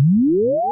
Yeah.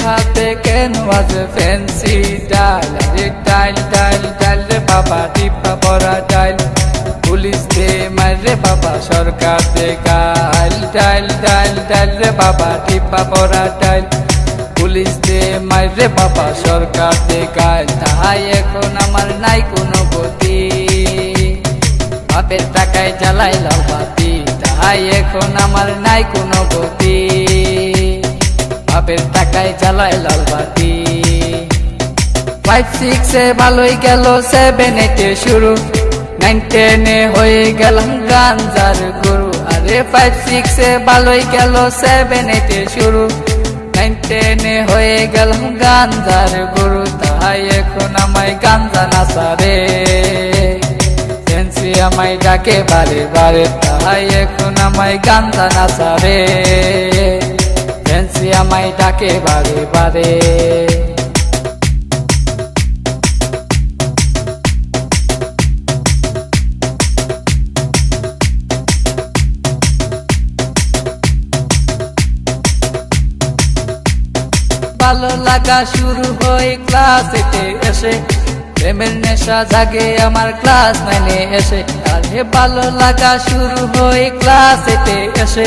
হাতে কেন আছে ফ্যান্সি ডাল? রে ডাইল ডাইল ডাইল রে বাবা টিপা পরা ডাইল পুলিশ দে মারে বাবা, সরকার দে গাইল ডাইল ডাইল ডাইল রে বাবা টিপা পরা ডাইল পুলিশ দে মারে বাবা, সরকার দে গাইল তাই এখন আমার নাই কোনো গতি। বাপের টাকায় জ্বালাই লাল বাতি। তাই এখন আমার নাই কোনো গতি। বাপের টাকায় জ্বালায় লাল বাতি। ফাইভ সিক্সে ভালোই গেল সেভেন এইটে শুরু। নাইন টেনে হয়ে গেলাম গাঞ্জার গুরু। আরে ফাইভ সিক্সে ভালোই গেল সেভেন এইটে শুরু। নাইন টেনে হয়ে গেলাম গাঞ্জার গুরু। তাই এখন আমায় গাঞ্জা নাচারে সেন্সি আমায় ডাকে বারে বারে। তাই এখন আমায় গাঞ্জা নাচারে ফ্যান্সি আমায় ডাকে বারে বারে। ভালো লাগা শুরু হয় ক্লাস এতে এসে। প্রেমের নেশা জাগে আমার ক্লাস নাইনে এসে। আরে ভালো লাগা শুরু হয় ক্লাস এতে এসে।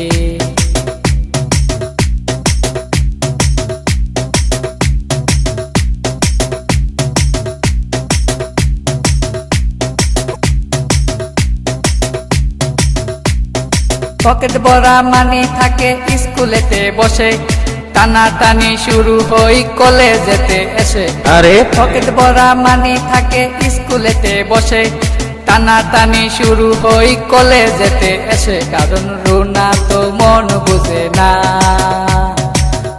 পকেট ভরা মানি থাকে স্কুলেতে বসে। টানা টানি শুরু হই কলেজেতে এসে। আরে? পকেট ভরা মানি থাকে স্কুলেতে বসে। টানা টানি শুরু হই কলেজেতে এসে। কারণ রুনা তো মন বুঝে না।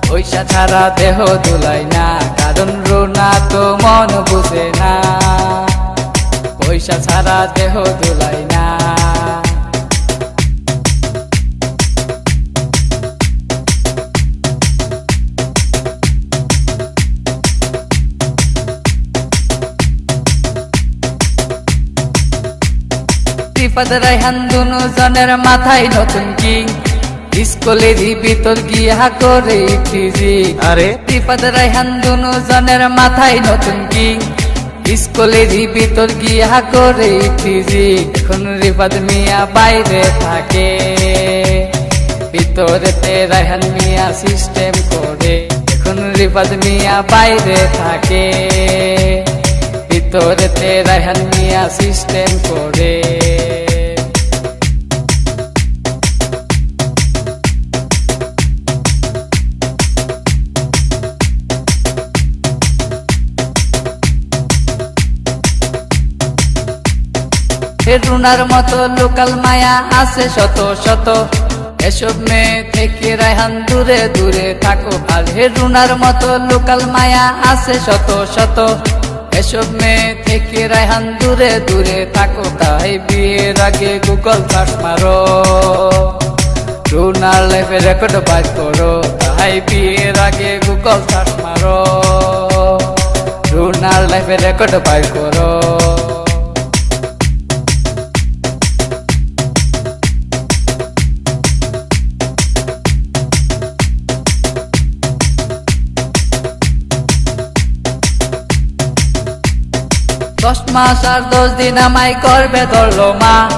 পয়সা ছাড়া দেহ দুলাই না। কারণ রুনা তো মন বুঝে না। পয়সা ছাড়া দেহ দুলাই ত্রিপদ রাইহান দুনু জনের মাথায় নতুন কিং। স্কুলেরই ভিতর গিয়া করে টিজি আরে? ত্রিপদ রাইহান দুনু জনের মাথায় নতুন কিং। স্কুলেরই ভিতর গিয়া করে টিজি এখন রিপাদ মিয়া বাইরে থাকে। ভিতরেতে রাইহান মিয়া সিস্টেম করে। এখন রিপাদ মিয়া বাইরে থাকে। ভিতরেতে রাইহান মিয়া সিস্টেম করে। এ রুনার মতো লোকাল মায়া আছে শত শত। এসব মেয়ে থেকে রায়হান দূরে দূরে থাকো আর হে রুনার মতো লোকাল মায়া আছে শত শত। এসব মেয়ে থেকে রায়হান দূরে দূরে থাকো, তাই বিয়ের আগে গুগল সার্চ মারো। রুনার লাইফে রেকর্ড বাজ করো, তাই বিয়ের আগে গুগল সার্চ মারো। রুনার লাইফে রেকর্ড বাজ করো। দশ মাস আর দশ দিন আমায় করবে ধরলো মা।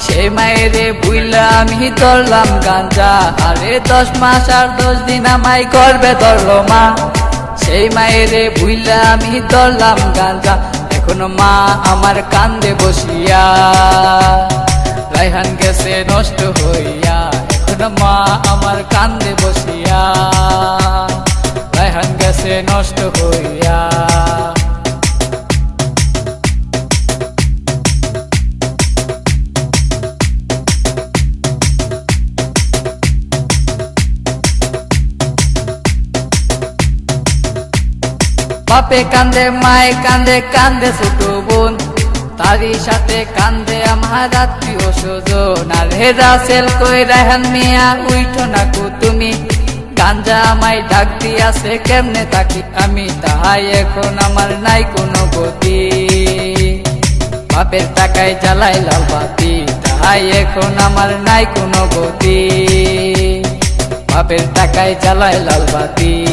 সেই মায়েরে বুইলা আমি ধরলাম গাঞ্জা। আরে দশ মাস আর দশ দিন আমায় করবে ধরলো মা। সেই মায়েরে বুইলা আমি ধরলাম গাঞ্জা। এখন মা আমার কান্দে বসিয়া। রাইহান গেছে নষ্ট হইয়া। এখন মা আমার কান্দে বসিয়া। রাইহান গেছে নষ্ট হইয়া। বাপে কান্দে, মায়ে কান্দে কান্দে ছোট বোন। তারই সাথে কান্দে আমার আত্মীয় স্বজন। আর হেরা সেল কই রাহান মিয়া, উইঠো না কো তুমি। গাঞ্জা আমায় ডাক দিয়াছে, কেমনে থাকি আমি? তাহাই এখন আমার নাই কোনো গতি। বাপের টাকায় জ্বালাই লাল বাতি, তাহাই এখন আমার নাই কোনো গতি। বাপের টাকায় জ্বালাই লাল বাতি।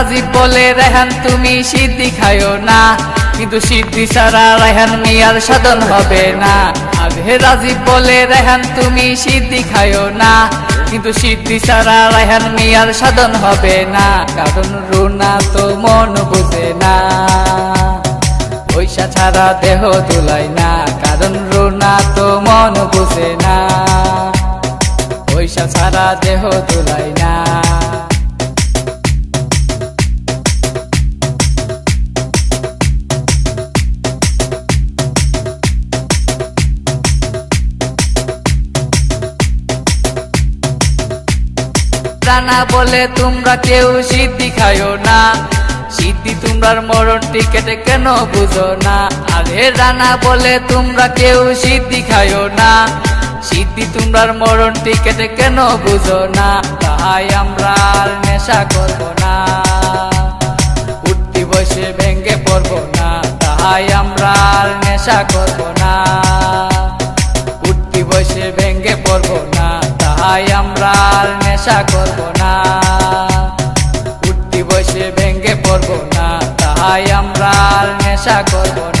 রাজীব বলে রেহান, তুমি সিদ্ধি খায়ো না। কিন্তু সিদ্ধি ছাড়া রেহান মিয়ার সাধন হবে না। আগে রাজীব বলে রেহান, তুমি সিদ্ধি খায়ো না। কিন্তু সিদ্ধি ছাড়া রেহান মিয়ার সাধন হবে না। কারণ রুনা তো মন বুঝে না। পয়সা ছাড়া দেহ তুলাই না। কারণ রুনা তো মন বুঝে না। পয়সা ছাড়া দেহ তুলাই না। রানা বলে তোমরা কেউ সিদ্ধি খায়ো না। সিদ্ধি তোমরার মরণ টিকেটে কেন বুঝো না। আরে রানা বলে তোমরা কেউ সিদ্ধি খায়ো না। সিদ্ধি তোমরার মরণ টিকেটে কেন বুঝো না। তাই আমরা আর নেশা করব না। উঠতি বসে ভেঙ্গে পড়ব না। তাই আমরা আর নেশা করব না। তাই আমরা আর নেশা করব না। উঠতি বসে ভেঙ্গে পড়ব না। তাই আমরা আর নেশা করব না।